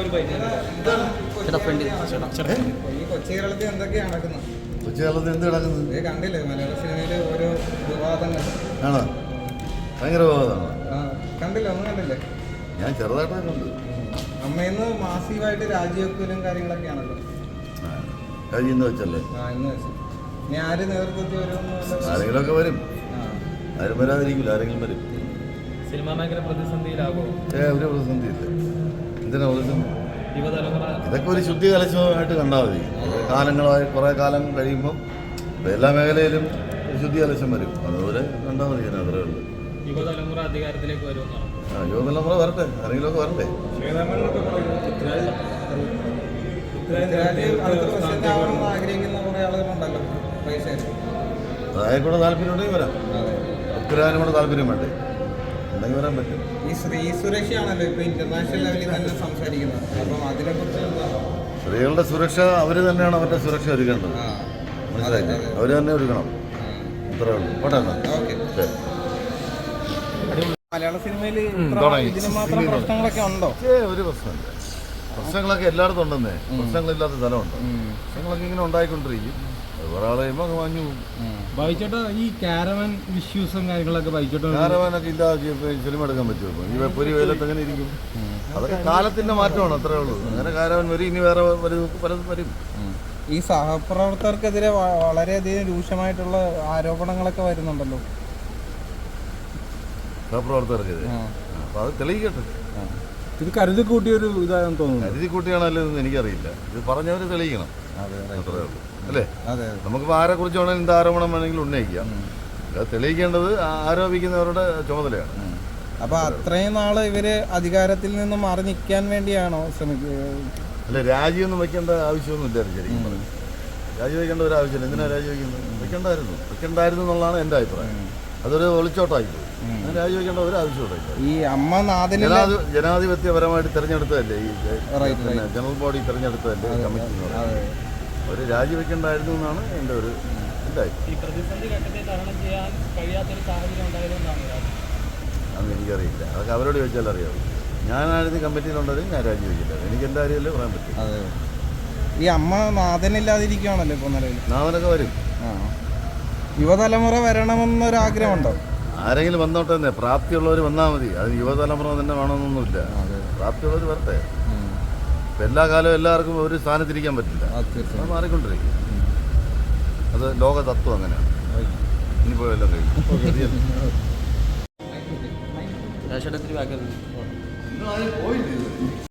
ഒരു ബൈക്ക് ഈ എന്തൊക്കെയാണ് നടക്കുന്നത്? കൊച്ചുകാലത്ത് എന്ത് കിടക്കുന്നത് ഇത് കണ്ടില്ലേ മലയാള സിനിമയിലെ ഓരോ വിവാദങ്ങൾ. ആണോ? ഭയങ്കര വിവാദമാണ്? ആ, കണ്ടില്ലേ ഒന്നും കണ്ടില്ലേ? ഞാൻ ചെറുതായിട്ടൊക്കെ കണ്ടു. അമ്മയിന്ന് മാസീവായിട്ട് രാജിവെക്കലും കാര്യങ്ങളൊക്കെയാണല്ലോ. വെച്ചല്ലേ? ഇന്ന് വെച്ച്. ഇനി ആര് നേതൃത്വത്തിൽ വരുമെന്ന് ആരെങ്കിലുമൊക്കെ വരും. ആരും വരാതിരിക്കില്ല ആരെങ്കിലും വരും. സിനിമാ മേഖല പ്രതിസന്ധിയിലാകും ഒരു പ്രതിസന്ധിയില്ല. എന്തിനാ പ്രതിസന്ധി യുവതലമുറ? ഇതൊക്കെ ഒരു ശുദ്ധി കലശമായിട്ട് കണ്ടാൽ മതി. കാലങ്ങളായി കുറേ കാലം കഴിയുമ്പോൾ എല്ലാ മേഖലയിലും ശുദ്ധി കലശം വരും. അതുപോലെ കണ്ടാൽ മതി ഞാൻ അത്രേ ഉള്ളൂ. യുവതലമുറ അധികാരത്തിലേക്ക് വരുമെന്നാണ് ആ യുവതലമുറ വരട്ടെ. ആരെങ്കിലുമൊക്കെ വരട്ടെ. അതായത് കൂടെ താല്പര്യം ഉണ്ടെങ്കിൽ വരാം. ഉത്തരവാദിനോട് കൂടെ താല്പര്യം വേണ്ടേ? ഉണ്ടെങ്കിൽ വരാൻ പറ്റും. ഈ സ്ത്രീ സുരക്ഷയാണല്ലോ ഇപ്പൊ ഇന്റർനാഷണൽ ലെവലിൽ തന്നെ സംസാരിക്കുന്നത്. അപ്പം അതിനെ കുറിച്ച് എന്താ? സ്ത്രീകളുടെ സുരക്ഷ അവർ തന്നെയാണ് അവരുടെ സുരക്ഷ ഒരുക്കേണ്ടത്. ആ. മനസ്സിലായില്ലേ? അവർ തന്നെ ഒരുക്കണം. ഇത്രേ ഉള്ളൂ. പോട്ടെ എന്നാ. ശരി. മലയാള സിനിമയിൽ. ഇതിന് മാത്രം പ്രശ്നങ്ങളൊക്കെ ഉണ്ടോ? ഏ ഒരു പ്രശ്നമില്ല. പ്രശ്നങ്ങളൊക്കെ എല്ലായിടത്തും ഉണ്ടെന്നേ. പ്രശ്നങ്ങളില്ലാത്ത സ്ഥലമുണ്ട്. പ്രശ്നങ്ങളൊക്കെ ഇങ്ങനെ ഉണ്ടായിക്കൊണ്ടിരിക്കും. ആൾ കഴിയുമ്പോൾ വാങ്ങി പോകും. ബൈച്ചേട്ടാ ഈ കാരവൻ ഇഷ്യൂസും കാര്യങ്ങളൊക്കെ ബൈച്ചേട്ടാ കാരവാനൊക്കെ ഇല്ലാതെ സിനിമ എടുക്കാൻ പറ്റുമോ ഈ പൊരി വെയിലത്ത് എങ്ങനെ ഇരിക്കും? അതൊക്കെ കാലത്തിന്റെ മാറ്റമാണ് അത്രേ ഉള്ളൂ. അങ്ങനെ കാരവൻ വരും ഇനി വേറെ പലതും വരും. ഈ സഹപ്രവർത്തകർക്കെതിരെ വളരെയധികം രൂക്ഷമായിട്ടുള്ള ആരോപണങ്ങളൊക്കെ വരുന്നുണ്ടല്ലോ. സഹപ്രവർത്തകർക്കെതിരെ? അപ്പൊ അത് തെളിയിക്കട്ടെ. ഇത് കരുതി കൂട്ടിയൊരു ഇതാണെന്ന് തോന്നുന്നു. കരുതി കൂട്ടിയാണല്ലോ എനിക്കറിയില്ല. ഇത് പറഞ്ഞവര് തെളിയിക്കണം. അത്രേ ഉള്ളൂ. അല്ലേ? നമുക്ക് നമുക്കിപ്പോൾ ആരെ കുറിച്ച് വേണമെങ്കിലും എന്ത് ആരോപണം വേണമെങ്കിലും ഉന്നയിക്കാം. അത് തെളിയിക്കേണ്ടത് ആരോപിക്കുന്നവരുടെ ചുമതലയാണ്. അപ്പൊ അത്രയും നാൾ ഇവർ അധികാരത്തിൽ നിന്ന് മാറി നിൽക്കാൻ വേണ്ടിയാണോ ശ്രമിക്കുന്നത് അല്ല രാജിയൊന്നും വെക്കേണ്ട ആവശ്യമൊന്നും ഇല്ലായിരുന്നു ശരിക്കും പറഞ്ഞു രാജി വെക്കേണ്ട ഒരു ആവശ്യമില്ല. എന്തിനാ രാജി വെക്കുന്നത്? വെക്കേണ്ടായിരുന്നു. വെക്കേണ്ടായിരുന്നു എന്നുള്ളതാണ് എന്റെ അഭിപ്രായം. അതൊരു ഒളിച്ചോട്ടായി പോയി. അങ്ങനെ രാജി വെക്കേണ്ട ഒരു ആവശ്യമില്ല ഈ അമ്മ ജനാധി ജനാധിപത്യപരമായിട്ട് തിരഞ്ഞെടുത്തതല്ലേ ഈ ജനറൽ ബോഡി തിരഞ്ഞെടുത്തതല്ലേ കമ്മിറ്റി എന്ന് രാജിവെക്കണ്ടായിരുന്നു എന്നാണ് എന്റെ ഒരു ഇതായി. ഈ പ്രതിസന്ധി ഘട്ടത്തെ തരണം ചെയ്യാൻ കഴിയാത്തൊരു സാഹചര്യം ഉണ്ടായതുകൊണ്ടാണ് രാജി. അന്ന് എനിക്കറിയില്ല. അതൊക്കെ അവരോട് ചോദിച്ചാൽ അറിയാം. ഞാനായിരുന്നു കമ്മിറ്റിയിലുണ്ടെങ്കിൽ ഞാൻ രാജിവെക്കില്ല എനിക്ക് എന്റെ കാര്യമല്ലേ പറയാൻ പറ്റും. അതെ. ഈ അമ്മ നാഥനില്ലാതിരിക്കുകയാണല്ലോ ഇപ്പൊ നിലവിൽ. നാഥനൊക്കെ വരും. ആ. യുവതലമുറ വരണമെന്നൊരാഗ്രഹമുണ്ടോ? ആരെങ്കിലും വന്നോട്ടെ തന്നെ. പ്രാപ്തിയുള്ളവർ വന്നാൽ മതി. അത് യുവതലമുറ തന്നെ വേണമെന്നൊന്നുമില്ല. പ്രാപ്തിയുള്ളവർ വരട്ടെ. ഇപ്പം എല്ലാ കാലവും എല്ലാവർക്കും ഒരു സ്ഥാനത്തിരിക്കാൻ പറ്റില്ല. അത് മാറിക്കൊണ്ടിരിക്കും. അത് ലോക തത്വം അങ്ങനെയാണ്. ഇനി പോയല്ലോ കഴിയും പോയില്ലേ?